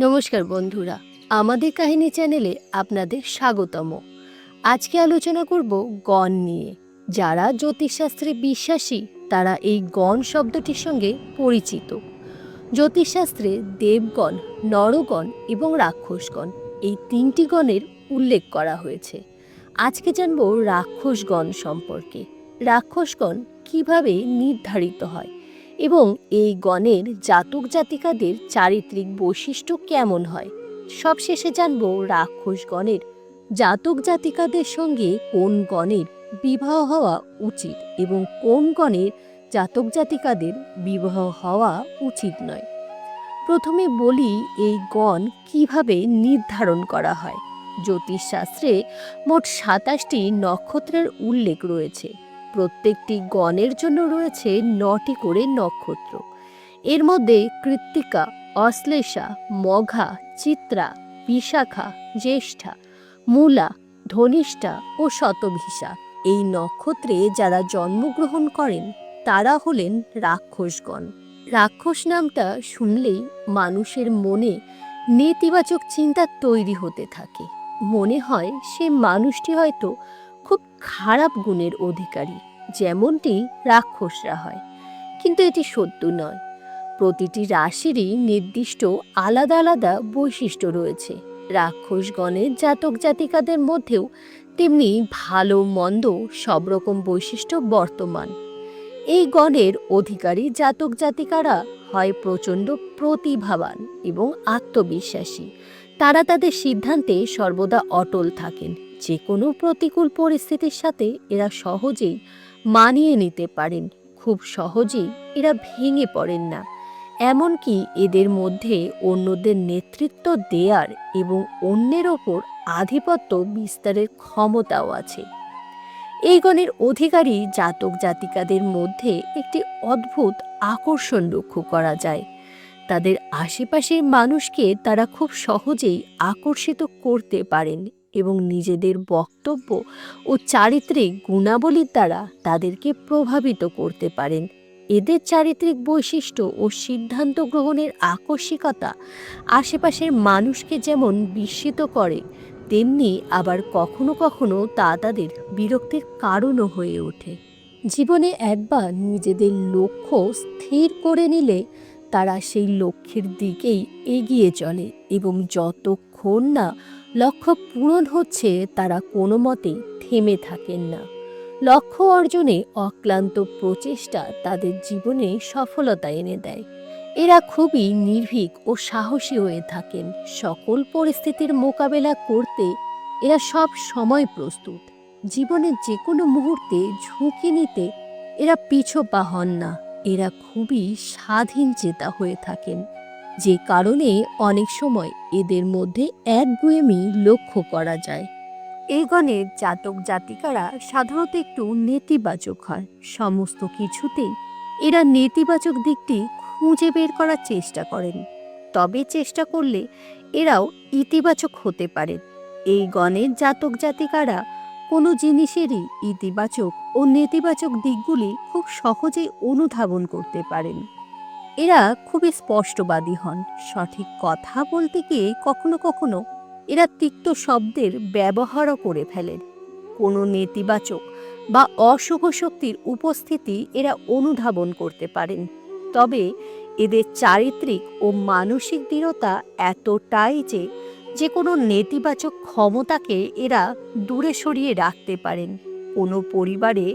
নমস্কার বন্ধুরা, আমাদের কাহিনী চ্যানেলে আপনাদের স্বাগতম। আজকে আলোচনা করব গণ নিয়ে। যারা জ্যোতিষশাস্ত্রে বিশ্বাসী, তারা এই গণ শব্দটির সঙ্গে পরিচিত। জ্যোতিষশাস্ত্রে দেবগণ, নরগণ এবং রাক্ষসগণ, এই তিনটি গণের উল্লেখ করা হয়েছে। আজকে জানব রাক্ষসগণ সম্পর্কে। রাক্ষসগণ কীভাবে নির্ধারিত হয়? এবং এই গণের জাতক জাতিকাদের চারিত্রিক বৈশিষ্ট্য কেমন হয়? সবশেষে জানব রাক্ষস গণের জাতক জাতিকাদের সঙ্গে কোন গণের বিবাহ হওয়া উচিত এবং কোন গণের জাতক জাতিকাদের বিবাহ হওয়া উচিত নয়। প্রথমে বলি এই গণ কীভাবে নির্ধারণ করা হয়? জ্যোতিষশাস্ত্রে মোট সাতাশটি নক্ষত্রের উল্লেখ রয়েছে। প্রত্যেকটি গণের জন্য রয়েছে নটি করে নক্ষত্র। এর মধ্যে কৃত্তিকা, অশ্লেষা, মঘা, চিত্রা, বিশাখা, জ্যেষ্ঠা, মূলা, ধনিষ্ঠা ও শতভিসা। এই নক্ষত্রে যারা জন্মগ্রহণ করেন, তারা হলেন রাক্ষসগণ। রাক্ষস নামটা শুনলেই মানুষের মনে নেতিবাচক চিন্তা তৈরি হতে থাকে। মনে হয় সে মানুষটি হয়তো খুব খারাপ গুণের অধিকারী, যেমনটি রাক্ষসরা হয়। কিন্তু এটি সত্য নয়। প্রতিটি রাশিরই নির্দিষ্ট আলাদা আলাদা বৈশিষ্ট্য রয়েছে। রাক্ষসগণের জাতক জাতিকাদের মধ্যেও তেমনি ভালো মন্দ সব রকম বৈশিষ্ট্য বর্তমান। এই গণের অধিকারী জাতক জাতিকারা হয় প্রচণ্ড প্রতিভাবান এবং আত্মবিশ্বাসী। তারা তাদের সিদ্ধান্তে সর্বদা অটল থাকেন। যে কোনো প্রতিকূল পরিস্থিতির সাথে এরা সহজেই মানিয়ে নিতে পারেন। খুব সহজেই এরা ভেঙে পড়েন না। এমনকি এদের মধ্যে অন্যদের নেতৃত্ব দেয়ার এবং অন্যের ওপর আধিপত্য বিস্তারের ক্ষমতাও আছে। এই গণের অধিকারী জাতক জাতিকাদের মধ্যে একটি অদ্ভুত আকর্ষণ লক্ষ্য করা যায়। তাদের আশেপাশের মানুষকে তারা খুব সহজেই আকর্ষিত করতে পারেন এবং নিজেদের বক্তব্য ও চারিত্রিক গুণাবলীর দ্বারা তাদেরকে প্রভাবিত করতে পারেন। এদের চারিত্রিক বৈশিষ্ট্য ও সিদ্ধান্ত গ্রহণের আকস্মিকতা আশেপাশের মানুষকে যেমন বিস্মিত করে, তেমনি আবার কখনো কখনো তা তাদের বিরক্তির কারণও হয়ে ওঠে। জীবনে একবার নিজেদের লক্ষ্য স্থির করে নিলে তারা সেই লক্ষ্যের দিকেই এগিয়ে চলে এবং যতক্ষণ না লক্ষ্য পূরণ হচ্ছে তারা কোনো মতে থেমে থাকেন না। লক্ষ্য অর্জনে অক্লান্ত প্রচেষ্টা তাদের জীবনে সফলতা এনে দেয়। এরা খুবই নির্ভীক ও সাহসী হয়ে থাকেন। সকল পরিস্থিতির মোকাবেলা করতে এরা সব সময় প্রস্তুত। জীবনের যে কোনো মুহূর্তে ঝুঁকি নিতে এরা পিছপা হন না। এরা খুবই স্বাধীন চেতা হয়ে থাকেন। যে কারণে অনেক সময় এদের মধ্যে একগুয়েমি লক্ষ্য করা যায়। এই গণের জাতক জাতিকারা সাধারণত একটু নেতিবাচক হয়। সমস্ত কিছুতেই এরা নেতিবাচক দিকটি খুঁজে বের করার চেষ্টা করেন। তবে চেষ্টা করলে এরাও ইতিবাচক হতে পারেন। এই গণের জাতক জাতিকারা কোনো জিনিসেরই ইতিবাচক ও নেতিবাচক দিকগুলি খুব সহজেই অনুধাবন করতে পারেন। এরা খুবই স্পষ্টবাদী হন। সঠিক কথা বলতে গিয়ে কখনো কখনো এরা তিক্ত শব্দের ব্যবহারও করে ফেলেন। কোনো নেতিবাচক বা অশুভ শক্তির উপস্থিতি এরা অনুধাবন করতে পারেন। তবে এদের চারিত্রিক ও মানসিক দৃঢ়তা এতটাই যে যে কোনো নেতিবাচক ক্ষমতাকে এরা দূরে সরিয়ে রাখতে পারেন। কোনো পরিবারে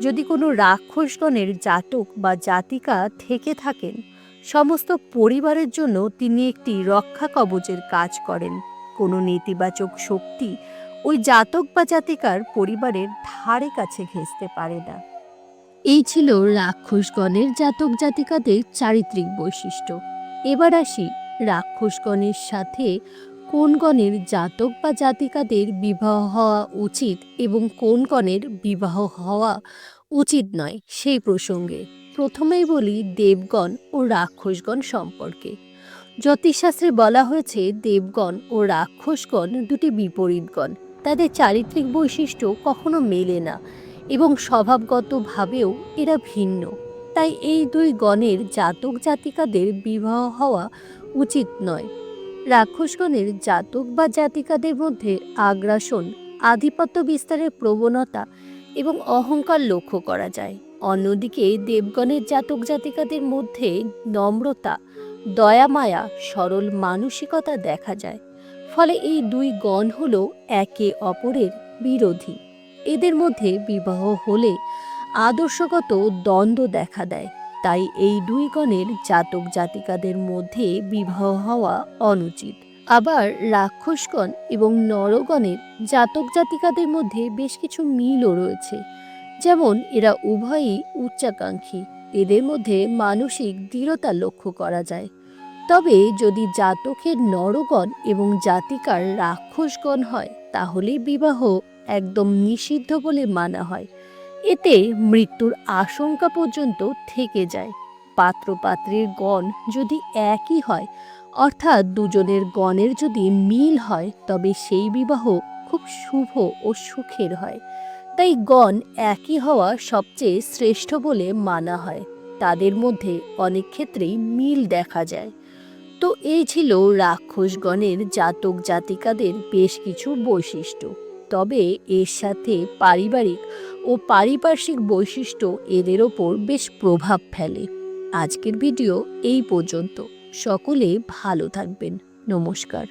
যদি কোনো রাক্ষসগণের জাতক বা জাতিকা থেকে থাকেন সমস্ত পরিবারের জন্য তিনি একটি রক্ষা কবচের কাজ করেন। কোনো নেতিবাচক শক্তি ওই জাতক বা জাতিকার পরিবারের ধারে কাছে ঘেঁচতে পারে না। এই ছিল রাক্ষসগণের জাতক জাতিকাদের চারিত্রিক বৈশিষ্ট্য। এবার আসি রাক্ষসগণের সাথে কোন গণের জাতক বা জাতিকাদের বিবাহ হওয়া উচিত এবং কোন গণের বিবাহ হওয়া উচিত নয় সেই প্রসঙ্গে। প্রথমেই বলি দেবগণ ও রাক্ষসগণ সম্পর্কে। জ্যোতিষশাস্ত্রে বলা হয়েছে দেবগণ ও রাক্ষসগণ দুটি বিপরীতগণ। তাদের চারিত্রিক বৈশিষ্ট্য কখনো মেলে না এবং স্বভাবগতভাবেও এরা ভিন্ন। তাই এই দুই গণের জাতক জাতিকাদের বিবাহ হওয়া উচিত নয়। রাক্ষসগণের জাতক বা জাতিকাদের মধ্যে আগ্রাসন, আধিপত্য বিস্তারের প্রবণতা এবং অহংকার লক্ষ্য করা যায়। অন্যদিকে দেবগণের জাতক জাতিকাদের মধ্যে নম্রতা দয়ামায়া সরল মানসিকতা দেখা যায়। ফলে এই দুই গণ হল একে অপরের বিরোধী। এদের মধ্যে বিবাহ হলে আদর্শগত দ্বন্দ্ব দেখা দেয়। তাই এই দুই গণের জাতক জাতিকাদের মধ্যে বিবাহ হওয়া অনুচিত। আবার রাক্ষসগণ এবং নরগণের জাতক জাতিকাদের মধ্যে বেশ কিছু মিলও রয়েছে। যেমন এরা উভয়ই উচ্চাকাঙ্ক্ষী, এদের মধ্যে মানসিক দৃঢ়তা লক্ষ্য করা যায়। তবে যদি জাতকের নরগণ এবং জাতিকার রাক্ষসগণ হয়, তাহলে বিবাহ একদম নিষিদ্ধ বলে মানা হয়। এতে মৃত্যুর আশঙ্কা পর্যন্ত থেকে যায়। পাত্রপাত্রীর গণ যদি একই হয়, অর্থাৎ দুজনের গণের যদি মিল হয়, তবে সেই বিবাহ খুব শুভ ও সুখের হয়। তাই গণ একই হওয়া সবচেয়ে শ্রেষ্ঠ বলে মানা হয়। তাদের মধ্যে অনেক ক্ষেত্রেই মিল দেখা যায়। তো এই ছিল রাক্ষসগণের জাতক জাতিকাদের বেশ কিছু বৈশিষ্ট্য। তবে এর সাথে পারিবারিক ও পারিপার্শ্বিক বৈশিষ্ট্য এদের ওপর বেশ প্রভাব ফেলে। আজকের ভিডিও এই পর্যন্ত। সকলে ভালো থাকবেন। নমস্কার।